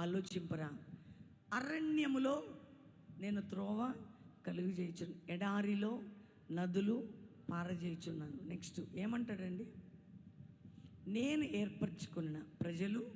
ఆలోచింపరా. అరణ్యములో నేను త్రోవ కలుగు చేయొచ్చు ఎడారిలో నదులు పారజేయుచున్నాను. నెక్స్ట్ ఏమంటాడండి? నేను ఏర్పరచుకున్న ప్రజలు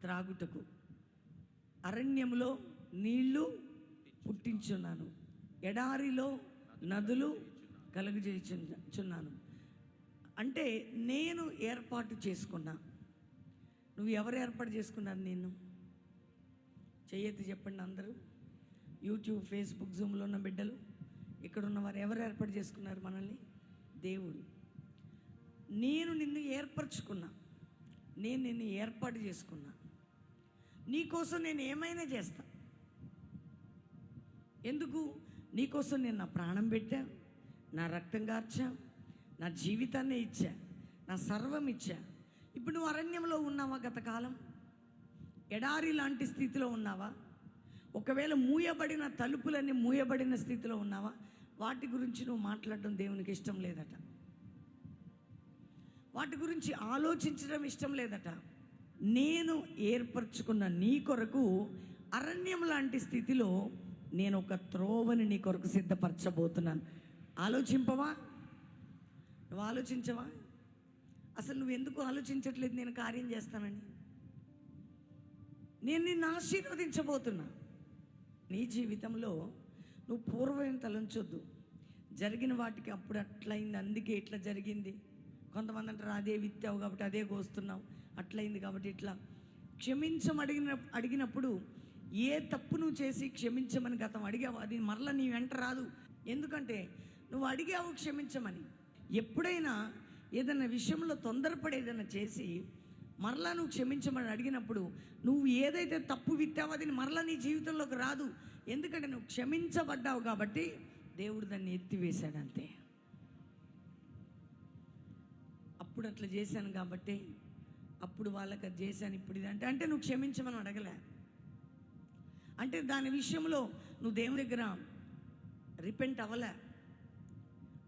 త్రాగుటకు అరణ్యములో నీళ్ళు పుట్టించున్నాను. ఎడారిలో నదులు కలుగజేయుచున్నాను అంటే నేను ఏర్పాటు చేసుకున్నా. నువ్వు ఎవరు ఏర్పాటు చేసుకున్నారు నేను చెయ్యెత్తి చెప్పండి అందరూ. యూట్యూబ్ ఫేస్బుక్ జూమ్లో ఉన్న బిడ్డలు ఇక్కడ ఉన్నవారు ఎవరు ఏర్పాటు చేసుకున్నారు మనల్ని? దేవుడు. నేను నిన్ను ఏర్పరచుకున్నా. నేను నిన్ను ఏర్పాటు చేసుకున్నా. నీకోసం నేను ఏమైనా చేస్తా. ఎందుకు? నీకోసం నేను నా ప్రాణం పెట్టా నా రక్తం కార్చా నా జీవితాన్ని ఇచ్చా నా సర్వం ఇచ్చా. ఇప్పుడు నువ్వు అరణ్యంలో ఉన్నావా గతకాలం ఎడారి లాంటి స్థితిలో ఉన్నావా? ఒకవేళ మూయబడిన తలుపులన్నీ మూయబడిన స్థితిలో ఉన్నావా? వాటి గురించి నువ్వు మాట్లాడడం దేవునికి ఇష్టం లేదట. వాటి గురించి ఆలోచించడం ఇష్టం లేదట. నేను ఏర్పరచుకున్న నీ కొరకు అరణ్యం లాంటి స్థితిలో నేను ఒక త్రోవని నీ కొరకు సిద్ధపరచబోతున్నాను. ఆలోచింపవా? నువ్వు ఆలోచించవా? అసలు నువ్వు ఎందుకు ఆలోచించట్లేదు నేను కార్యం చేస్తానని? నేను నిన్ను ఆశీర్వదించబోతున్నా. నీ జీవితంలో నువ్వు పూర్వం తలంచొద్దు జరిగిన వాటికి అప్పుడు అట్లయింది అందుకే ఇట్లా జరిగింది. కొంతమంది అంటారు అదే విత్తావు కాబట్టి అదే కోస్తున్నావు. అట్లయింది కాబట్టి ఇట్లా. క్షమించం అడిగిన అడిగినప్పుడు ఏ తప్పు నువ్వు చేసి క్షమించమని గతం అడిగావు అది మరలా నీ వెంట రాదు. ఎందుకంటే నువ్వు అడిగావు క్షమించమని. ఎప్పుడైనా ఏదైనా విషయంలో తొందరపడి ఏదైనా చేసి మరలా నువ్వు క్షమించమని అడిగినప్పుడు నువ్వు ఏదైతే తప్పు విత్తావో అది మరలా నీ జీవితంలోకి రాదు. ఎందుకంటే నువ్వు క్షమించబడ్డావు కాబట్టి దేవుడు దాన్ని ఎత్తివేశాడు అంతే. అప్పుడు అట్లా చేశాను కాబట్టి అప్పుడు వాళ్ళకి అది చేశాను ఇప్పుడు ఇది అంటే అంటే నువ్వు క్షమించమని అడగలే. అంటే దాని విషయంలో నువ్వు దేవుని దగ్గర రిపెంట్ అవ్వలే.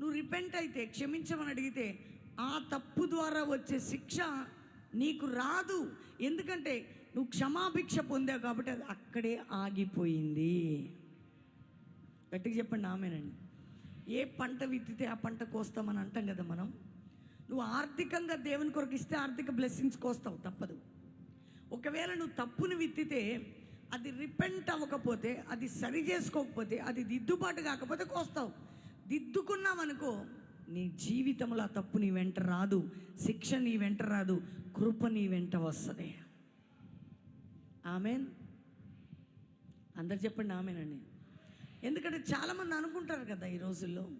నువ్వు రిపెంట్ అయితే క్షమించమని అడిగితే ఆ తప్పు ద్వారా వచ్చే శిక్ష నీకు రాదు. ఎందుకంటే నువ్వు క్షమాభిక్ష పొందావు కాబట్టి అది అక్కడే ఆగిపోయింది. గట్టిగా చెప్పండి ఆమెనండి. ఏ పంట విత్తితే ఆ పంట కోస్తామని అంటాం కదా మనం. నువ్వు ఆర్థికంగా దేవుని కొరకు ఇస్తే ఆర్థిక బ్లెస్సింగ్స్ కోస్తావు తప్పదు. ఒకవేళ నువ్వు తప్పును విత్తితే అది రిపెంట్ అవ్వకపోతే అది సరి చేసుకోకపోతే అది దిద్దుబాటు కాకపోతే కోస్తావు. దిద్దుకున్నావనుకో నీ జీవితంలో ఆ తప్పు నీ వెంట రాదు శిక్ష నీ వెంట రాదు కృప నీ వెంట వస్తుంది. ఆమెన్? అందరు చెప్పండి ఆమెనండి. ఎందుకంటే చాలామంది అనుకుంటారు కదా ఈ రోజుల్లో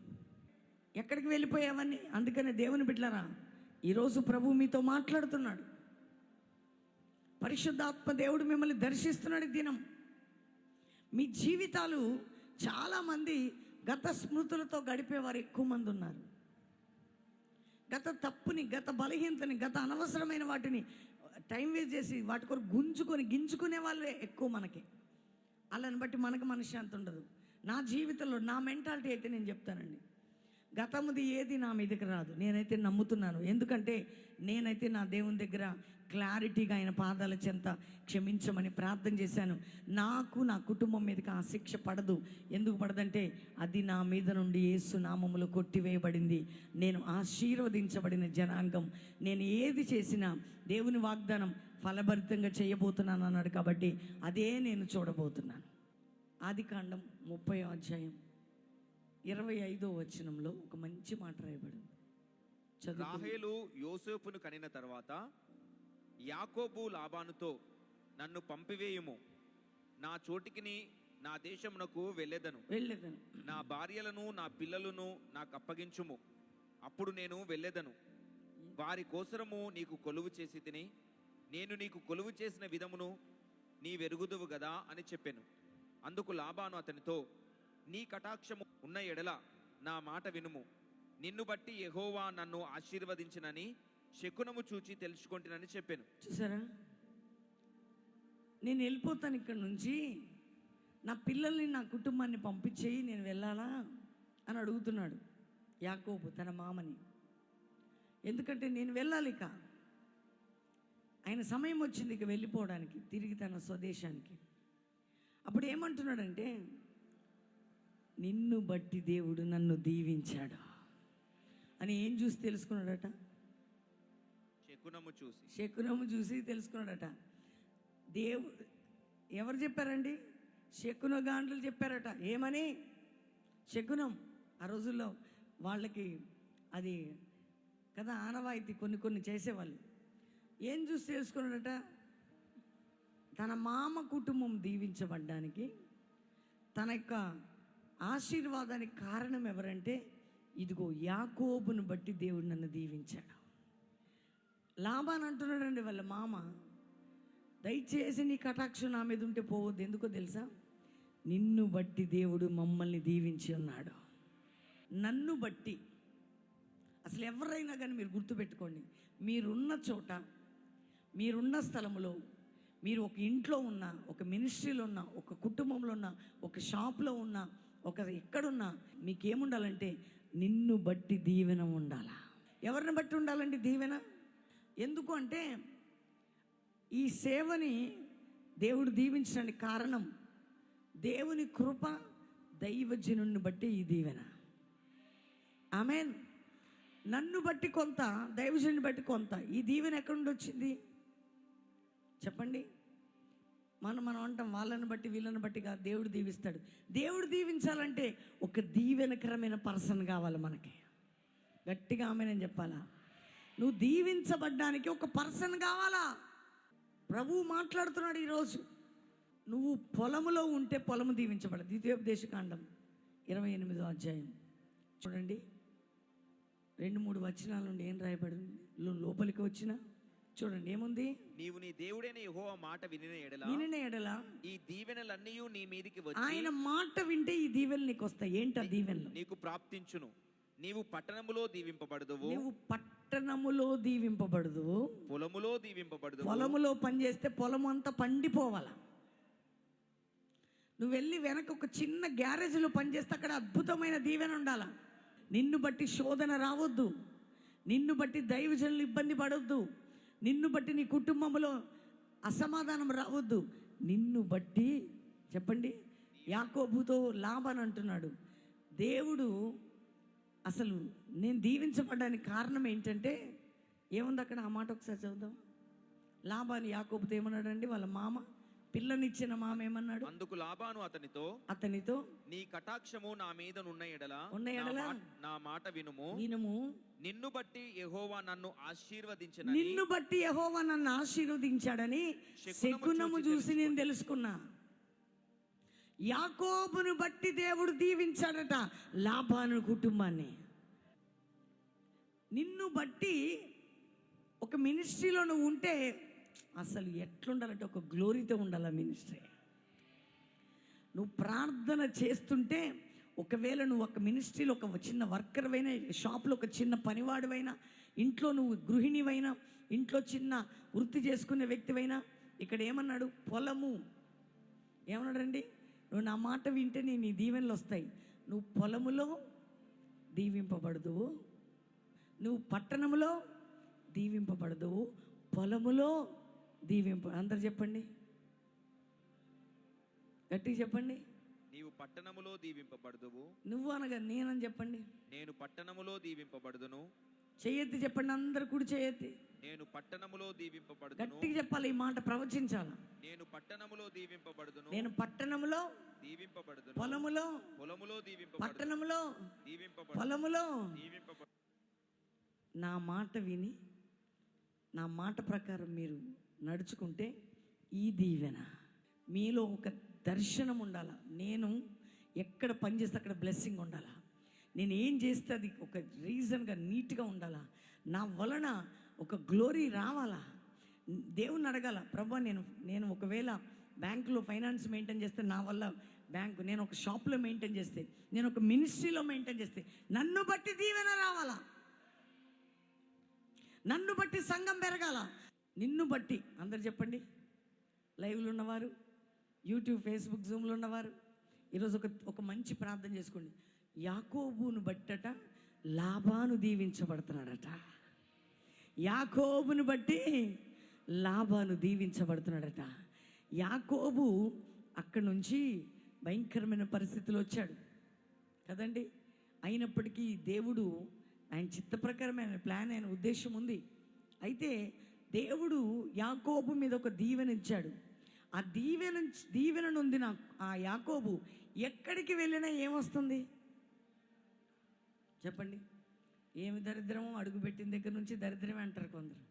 ఎక్కడికి వెళ్ళిపోయావని? అందుకనే దేవుని బిడ్డలరా ఈరోజు ప్రభు మీతో మాట్లాడుతున్నాడు. పరిశుద్ధాత్మ దేవుడు మిమ్మల్ని దర్శిస్తున్నాడు ఈ దినం. మీ జీవితాలు చాలామంది గత స్మృతులతో గడిపేవారు ఎక్కువ మంది ఉన్నారు. గత తప్పుని గత బలహీనతని గత అనవసరమైన వాటిని టైం వేస్ట్ చేసి వాటి కొరకు గుంజుకొని గింజుకునే వాళ్ళే ఎక్కువ మనకి. అలాని బట్టి మనకు మనశ్శాంతి ఉండదు. నా జీవితంలో నా మెంటాలిటీ అయితే నేను చెప్తానండి. గతముది ఏది నా మీదకి రాదు. నేనైతే నమ్ముతున్నాను. ఎందుకంటే నేనైతే నా దేవుని దగ్గర క్లారిటీగా ఆయన పాదాల చెంత క్షమించమని ప్రార్థన చేశాను. నాకు నా కుటుంబం మీదకి ఆ శిక్ష పడదు. ఎందుకు పడదంటే అది నా మీద నుండి ఏసు నామములు కొట్టివేయబడింది. నేను ఆశీర్వదించబడిన జనాంగం. నేను ఏది చేసినా దేవుని వాగ్దానం ఫలభరితంగా చేయబోతున్నాను అన్నాడు కాబట్టి అదే నేను చూడబోతున్నాను. ఆది కాండం ముప్పై అధ్యాయం ఇరవై ఐదో వచనంలో ఒక మంచి మాట రాయబడింది. రాహేలు యోసేపును కనిన తర్వాత యాకోబు లాబానుతో నన్ను పంపివేయుము. నా చోటికిని నా దేశమునకు వెళ్ళెదను. వెళ్ళేదను. నా భార్యలను నా పిల్లలను నాకు అప్పగించుము. అప్పుడు నేను వెళ్ళెదను. వారి కోసరము నీకు కొలువు చేసి తిని నేను నీకు కొలువు చేసిన విధమును నీ వెరుగుదువు గదా అని చెప్పాను. అందుకు లాబాను అతనితో నీ కటాక్షము ఉన్న ఎడల నా మాట వినుము. నిన్ను బట్టి యహోవా నన్ను ఆశీర్వదించినని శకునము చూచి తెలుసుకుంటునని చెప్పాను. చూసారా? నేను వెళ్ళిపోతాను ఇక్కడ నుంచి. నా పిల్లల్ని నా కుటుంబాన్ని పంపించేయి నేను వెళ్ళాలా అని అడుగుతున్నాడు యాకోబు తన మామని. ఎందుకంటే నేను వెళ్ళాలి ఇక. ఆయన సమయం వచ్చింది ఇక వెళ్ళిపోవడానికి తిరిగి తన స్వదేశానికి. అప్పుడు ఏమంటున్నాడంటే నిన్ను బట్టి దేవుడు నన్ను దీవించాడు అని ఏం చూసి తెలుసుకున్నాడట? శకునము చూసి. శకునము చూసి తెలుసుకున్నాడట. దేవుడు ఎవరు చెప్పారండి? శకున గాండ్లు చెప్పారట. ఏమని? శకునం. ఆ రోజుల్లో వాళ్ళకి అది కదా ఆనవాయితీ కొన్ని కొన్ని చేసేవాళ్ళు. ఏం చూసి తెలుసుకున్నాడట? తన మామ కుటుంబం దీవించబడ్డానికి తన యొక్క ఆశీర్వాదానికి కారణం ఎవరంటే ఇదిగో యాకోబును బట్టి దేవుడు నన్ను దీవించాడు. లాభాన్ అంటున్నాడండి వాళ్ళ మామ దయచేసి నీ కటాక్షం నా మీద ఉంటే పోవద్దు. ఎందుకో తెలుసా? నిన్ను బట్టి దేవుడు మమ్మల్ని దీవించి ఉన్నాడు. నన్ను బట్టి. అసలు ఎవరైనా కానీ మీరు గుర్తుపెట్టుకోండి మీరున్న చోట మీరున్న స్థలంలో మీరు ఒక ఇంట్లో ఉన్న ఒక మినిస్ట్రీలో ఉన్న ఒక కుటుంబంలో ఉన్న ఒక షాప్లో ఉన్న ఒక ఎక్కడున్నా మీకేముండాలంటే నిన్ను బట్టి దీవెన ఉండాలా? ఎవరిని బట్టి ఉండాలండి దీవెన? ఎందుకు అంటే ఈ సేవని దేవుడు దీవించడానికి కారణం దేవుని కృప దైవజనుని బట్టి ఈ దీవెన. ఆమెన్. నన్ను బట్టి కొంత దైవజనుని బట్టి కొంత. ఈ దీవెన ఎక్కడి నుండి వచ్చింది చెప్పండి. మనం మనం అంటాం వాళ్ళని బట్టి వీళ్ళని బట్టి కాదు దేవుడు దీవిస్తాడు. దేవుడు దీవించాలంటే ఒక దీవెనకరమైన పర్సన్ కావాలి మనకి. గట్టిగా ఆమె నేను చెప్పాలా? నువ్వు దీవించబడ్డానికి ఒక పర్సన్ కావాలా? ప్రభువు మాట్లాడుతున్నాడు ఈరోజు. నువ్వు పొలములో ఉంటే పొలము దీవించబడదు ద్వితీయోపదేశకాండం ఇరవై ఎనిమిదో అధ్యాయం. చూడండి. రెండు మూడు వచనాల నుండి ఏం రాయబడింది? లోపలికి వచ్చిన చూడండి ఏముంది? నీవు నీ దేవుడైన యెహోవా మాట వినిన ఎడల వినిన ఎడల ఈ దీవెనలన్నీ నీ మీదికి వచ్చి ఆయన మాట వింటే ఈ దీవెనలు నీకు వస్తాయి. ఏంటి దీవెనలు? నీకు ప్రాప్తించును. నీవు పట్టణములో దీవింపబడదువు. నువ్వు పట్టణములో దీవింపబడదు పొలములో దీవింపబడదువు. పొలములో పనిచేస్తే పొలం అంతా పండిపోవాల? నువ్వు వెళ్ళి వెనక ఒక చిన్న గ్యారేజ్లో పనిచేస్తే అక్కడ అద్భుతమైన దీవెన ఉండాల? నిన్ను బట్టి శోధన రావద్దు. నిన్ను బట్టి దైవజనులు ఇబ్బంది పడొద్దు. నిన్ను బట్టి నీ కుటుంబంలో అసమాధానం రావద్దు. నిన్ను బట్టి చెప్పండి యాకోబుతో లాభాన్ని అంటున్నాడు. దేవుడు అసలు నేను దీవించబడడానికి కారణం ఏంటంటే ఏముంది అక్కడ? ఆ మాట ఒకసారి చదువుదాం లాభాన్ని యాకోబుతో ఏమన్నాడండి? వాళ్ళ మామ పిల్లనిచ్చిన మామ ఏమన్నాడు? అందుకు లాభాను అతనితో అతనితో నీ కటాక్షము నా మీద నున్న ఎడల ఉన్న ఎడల? నా మాట వినుము. వినుము. నిన్ను బట్టి యెహోవా నన్ను ఆశీర్వదించిన నిన్ను బట్టి యహోవా నన్ను ఆశీర్వదించాడని శకునము చూసి నేను తెలుసుకున్నా. యాకోబును బట్టి దేవుడు దీవించాడట లాభాను కుటుంబాన్ని. నిన్ను బట్టి ఒక మినిస్ట్రీలో నువ్వు ఉంటే అసలు ఎట్లుండాలంటే ఒక గ్లోరీతో ఉండాలి మినిస్ట్రీ. నువ్వు ప్రార్థన చేస్తుంటే ఒకవేళ నువ్వు ఒక మినిస్ట్రీలో ఒక చిన్న వర్కర్ అయినా షాప్లో ఒక చిన్న పనివాడివైనా ఇంట్లో నువ్వు గృహిణివైనా ఇంట్లో చిన్న వృత్తి చేసుకునే వ్యక్తివైనా ఇక్కడ ఏమన్నాడు? పొలము. ఏమన్నాడండి? నువ్వు నా మాట వింటే నీ నీ దీవెనలు వస్తాయి. నువ్వు పొలములో దీవింపబడదువు నువ్వు పట్టణములో దీవింపబడదువు పొలములో దీవింప. అందరు చెప్పండి. గట్టిగా చెప్పండి. నీవు పట్టణములో దీవింపబడదువు. నువ్వు అనగా నేనని చెప్పండి. నేను పట్టణములో దీవింపబడుదును. చేయెత్తి చెప్పండి. అందరు కుడి చేయెత్తి నేను పట్టణములో దీవింపబడుదును. గట్టిగా చెప్పాలి. ఈ మాట ప్రవచించాల? నేను పట్టణములో దీవింపబడుదును. నేను పట్టణములో దీవింపబడుదును. పొలములో పొలములో దీవింపబడు పట్టణములో దీవింపబడు పొలములో దీవింపబడు నా మాట విని నా మాట ప్రకారం మీరు నడుచుకుంటే ఈ దీవెన. మీలో ఒక దర్శనం ఉండాల? నేను ఎక్కడ పని చేస్తే అక్కడ బ్లెస్సింగ్ ఉండాలా? నేను ఏం చేస్తే అది ఒక రీజన్గా నీట్గా ఉండాలా? నా వలన ఒక గ్లోరీ రావాలా? దేవుని అడగాల? ప్రభా నేను నేను ఒకవేళ బ్యాంకులో ఫైనాన్స్ మెయింటైన్ చేస్తే నా వల్ల బ్యాంకు నేను ఒక షాప్లో మెయింటైన్ చేస్తే నేను ఒక మినిస్ట్రీలో మెయింటైన్ చేస్తే నన్ను బట్టి దీవెన రావాలా? నన్ను బట్టి సంఘం పెరగాల. నిన్ను బట్టి. అందరు చెప్పండి. లైవ్లు ఉన్నవారు యూట్యూబ్ ఫేస్బుక్ జూమ్లో ఉన్నవారు ఈరోజు ఒక ఒక మంచి ప్రార్థన చేసుకోండి. యాకోబును బట్టట లాభాను దీవించబడుతున్నాడట. యాకోబును బట్టి లాభాను దీవించబడుతున్నాడట. యాకోబు అక్కడి నుంచి భయంకరమైన పరిస్థితులు వచ్చాడు. కదండి? అయినప్పటికీ దేవుడు ఆయన చిత్త ప్రకారమైన ప్లాన్ ఆయన ఉద్దేశం ఉంది. అయితే దేవుడు యాకోబు మీద ఒక దీవెన ఇచ్చాడు. ఆ దీవెన ఉంది నాకు ఆ యాకోబు ఎక్కడికి వెళ్ళినా ఏమొస్తుంది? చెప్పండి. ఏమి దరిద్రమో అడుగుపెట్టిన దగ్గర నుంచి దరిద్రమే అంటారు కొందరు.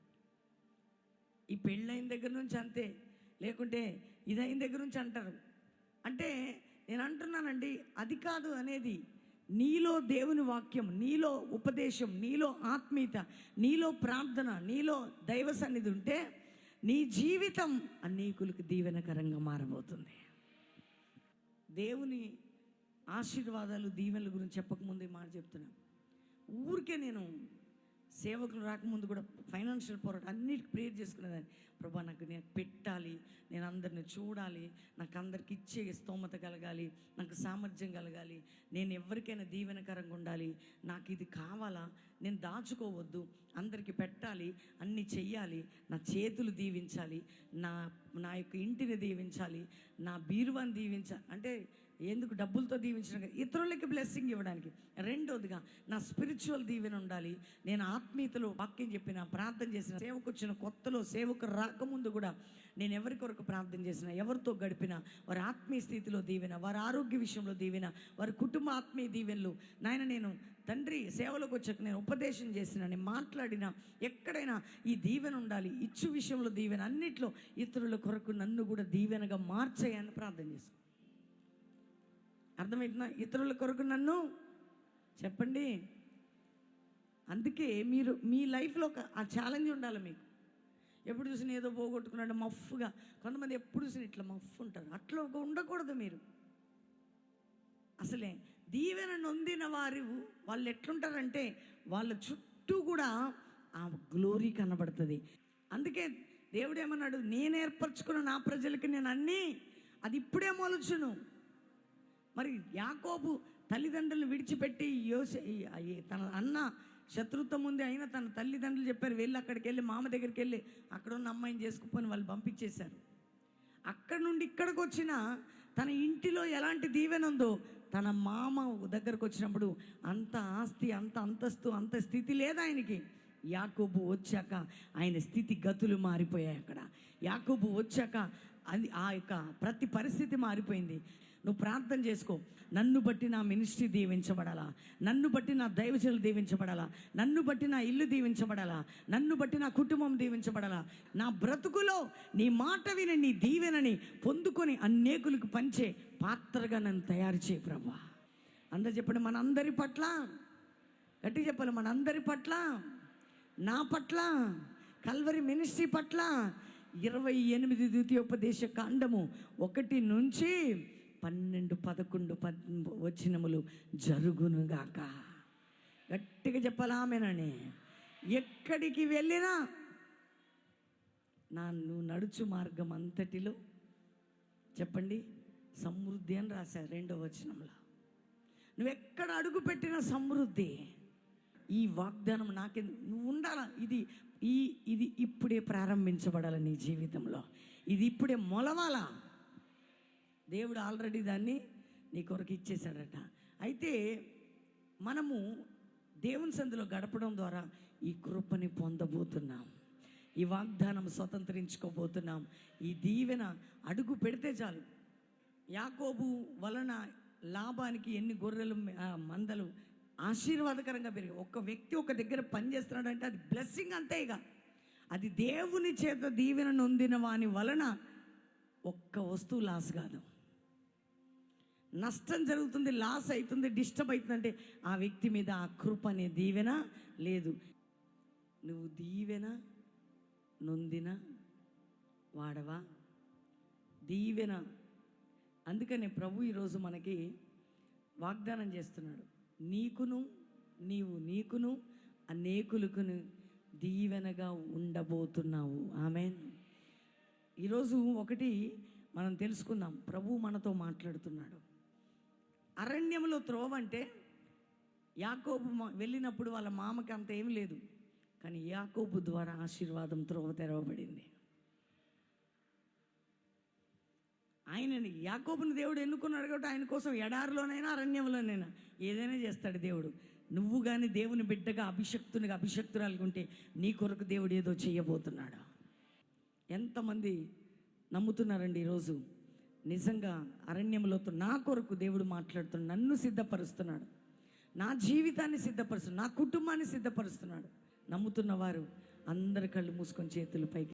ఈ పెళ్ళైన దగ్గర నుంచి అంతే. లేకుంటే ఇదైన దగ్గర నుంచి అంటారు. అంటే నేను అంటున్నానండి అది కాదు అనేది నీలో దేవుని వాక్యం నీలో ఉపదేశం నీలో ఆత్మీయత నీలో ప్రార్థన నీలో దైవ సన్నిధి ఉంటే నీ జీవితం అనేకులకు దీవెనకరంగా మారబోతుంది. దేవుని ఆశీర్వాదాలు దీవెనల గురించి చెప్పకముందే మాట చెప్తున్నాను. ఊరికే నేను సేవకులు రాకముందు కూడా ఫైనాన్షియల్ పోరాటం అన్నిటికి ప్రేర్ చేసుకునేదాన్ని. ప్రభా నాకు నేను పెట్టాలి నేను అందరిని చూడాలి నాకు అందరికి ఇచ్చే స్తోమత కలగాలి నాకు సామర్థ్యం కలగాలి నేను ఎవరికైనా దీవెనకరంగా ఉండాలి నాకు ఇది కావాలా నేను దాచుకోవద్దు అందరికి పెట్టాలి అన్ని చెయ్యాలి నా చేతులు దీవించాలి నా నా యొక్క ఇంటిని దీవించాలి నా బీరువాని దీవించాలి అంటే ఎందుకు డబ్బులతో దీవించడం కాదు, ఇతరులకి బ్లెస్సింగ్ ఇవ్వడానికి. రెండోదిగా నా స్పిరిచువల్ దీవెన ఉండాలి. నేను ఆత్మీయతలో వాక్యం చెప్పిన ప్రార్థన చేసిన సేవకు వచ్చిన కొత్తలో సేవకు రాకముందు కూడా నేను ఎవరి కొరకు ప్రార్థన చేసిన ఎవరితో గడిపిన వారి ఆత్మీయ స్థితిలో దీవెన వారి ఆరోగ్య విషయంలో దీవెన వారి కుటుంబ ఆత్మీయ దీవెనలు. నాయన నేను తండ్రి సేవలోకి వచ్చాక నేను ఉపదేశం చేసిన నేను మాట్లాడిన ఎక్కడైనా ఈ దీవెన ఉండాలి. ఇచ్చు విషయంలో దీవెన అన్నిట్లో ఇతరుల కొరకు నన్ను కూడా దీవెనగా మార్చేయని ప్రార్థన చేస్తాను అర్థమవుతుందా ఇతరుల కొరకు నన్ను చెప్పండి. అందుకే మీరు మీ లైఫ్లో ఒక ఆ ఛాలెంజ్ ఉండాలి మీకు. ఎప్పుడు చూసినా ఏదో పోగొట్టుకున్నాడు మఫ్గా కొంతమంది ఎప్పుడు చూసిన ఇట్లా మఫ్ ఉంటారు. అట్లా ఒక ఉండకూడదు మీరు. అసలే దీవెన నొందిన వారు వాళ్ళు ఎట్లుంటారంటే వాళ్ళ చుట్టూ కూడా ఆ గ్లోరీ కనబడుతుంది. అందుకే దేవుడు ఏమన్నాడు? నేను ఏర్పరచుకున్న నా ప్రజలకి నేను అన్నీ అది ఇప్పుడే మొలుచును. మరి యాకోబు తల్లిదండ్రులను విడిచిపెట్టి యోసే తన అన్న శత్రుత్వం ఉంది అయినా తన తల్లిదండ్రులు చెప్పారు వెళ్ళి అక్కడికి వెళ్ళి మామ దగ్గరికి వెళ్ళి అక్కడ ఉన్న అమ్మాయిని చేసుకుపోని వాళ్ళు పంపించేశారు. అక్కడ నుండి ఇక్కడికి వచ్చిన తన ఇంటిలో ఎలాంటి దీవెన ఉందో తన మామ దగ్గరకు వచ్చినప్పుడు అంత ఆస్తి అంత అంతస్తు అంత స్థితి లేదు ఆయనకి. యాకోబు వచ్చాక ఆయన స్థితి గతులు మారిపోయాయి అక్కడ. యాకోబు వచ్చాక అది ఆ యొక్క ప్రతి పరిస్థితి మారిపోయింది. నువ్వు ప్రార్థన చేసుకో. నన్ను బట్టి నా మినిస్ట్రీ దీవించబడాలా? నన్ను బట్టి నా దైవజనులు దీవించబడాలా? నన్ను బట్టి నా ఇల్లు దీవించబడాలా? నన్ను బట్టి నా కుటుంబం దీవించబడాలా? నా బ్రతుకులో నీ మాట విని నీ దీవెనని పొందుకొని అనేకులకు పంచే పాత్రగా నన్ను తయారు చేయి ప్రభా. అందరు చెప్పండి మనందరి పట్ల? గట్టి చెప్పాలి మనందరి పట్ల? నా పట్ల? కల్వరి మినిస్ట్రీ పట్ల? ఇరవై ఎనిమిది ద్వితీయోపదేశ కాండము ఒకటి నుంచి పన్నెండు పదకొండు పద్ వచనములు జరుగునుగాక. గట్టిగా చెప్పలామేనని ఎక్కడికి వెళ్ళినా నా నువ్వు నడుచు మార్గం అంతటిలో. చెప్పండి సమృద్ధి అని రాశారు రెండో వచనంలో. నువ్వు ఎక్కడ అడుగు పెట్టిన సమృద్ధి. ఈ వాగ్దానం నాకే నువ్వు ఉండాలా? ఇది ఈ ఇది ఇప్పుడే ప్రారంభించబడాలి నీ జీవితంలో? ఇది ఇప్పుడే మొలవాలా? దేవుడు ఆల్రెడీ దాన్ని నీ కొరకు ఇచ్చేశాడట. అయితే మనము దేవుని సందులో గడపడం ద్వారా ఈ కృపని పొందబోతున్నాం. ఈ వాగ్దానం స్వతంత్రించుకోబోతున్నాం. ఈ దీవెన అడుగు పెడితే చాలు. యాకోబు వలన లాభానికి ఎన్ని గొర్రెలు మందలు ఆశీర్వాదకరంగా పెరిగాయి. ఒక వ్యక్తి ఒక దగ్గర పనిచేస్తున్నాడంటే అది బ్లెస్సింగ్ అంతే ఇక. అది దేవుని చేత దీవెన నొందిన వాని వలన ఒక్క వస్తువు లాస్ కాదు. నష్టం జరుగుతుంది లాస్ అవుతుంది డిస్టర్బ్ అవుతుందంటే ఆ వ్యక్తి మీద ఆ కృప అనే దీవెన లేదు. నువ్వు దీవెన నొందిన వాడవా? దీవెన. అందుకనే ప్రభు ఈరోజు మనకి వాగ్దానం చేస్తున్నాడు. నీకును నీవు నీకును అనేకులకును దీవెనగా ఉండబోతున్నావు. ఆమె ఈరోజు ఒకటి మనం తెలుసుకుందాం. ప్రభు మనతో మాట్లాడుతున్నాడు. అరణ్యంలో త్రోవ అంటే యాకోబు వెళ్ళినప్పుడు వాళ్ళ మామకి అంత ఏం లేదు. కానీ యాకోబు ద్వారా ఆశీర్వాదం త్రోవ తెరవబడింది. ఆయనని యాకోబుని దేవుడు ఎన్నుకున్నాడు కాబట్టి ఆయన కోసం ఎడారిలోనైనా అరణ్యంలోనైనా ఏదైనా చేస్తాడు దేవుడు. నువ్వు కానీ దేవుని బిడ్డగా అభిషక్తునిగా అభిషక్తురాలు ఉంటే నీ కొరకు దేవుడు ఏదో చేయబోతున్నాడు? ఎంతమంది నమ్ముతున్నారండి ఈరోజు? నిజంగా అరణ్యంలోతో నా కొరకు దేవుడు మాట్లాడుతున్నాడు నన్ను సిద్ధపరుస్తున్నాడు. నా జీవితాన్ని సిద్ధపరుస్తున్నాడు. నా కుటుంబాన్ని సిద్ధపరుస్తున్నాడు. నమ్ముతున్న వారు అందరి కళ్ళు మూసుకొని చేతులు పైకి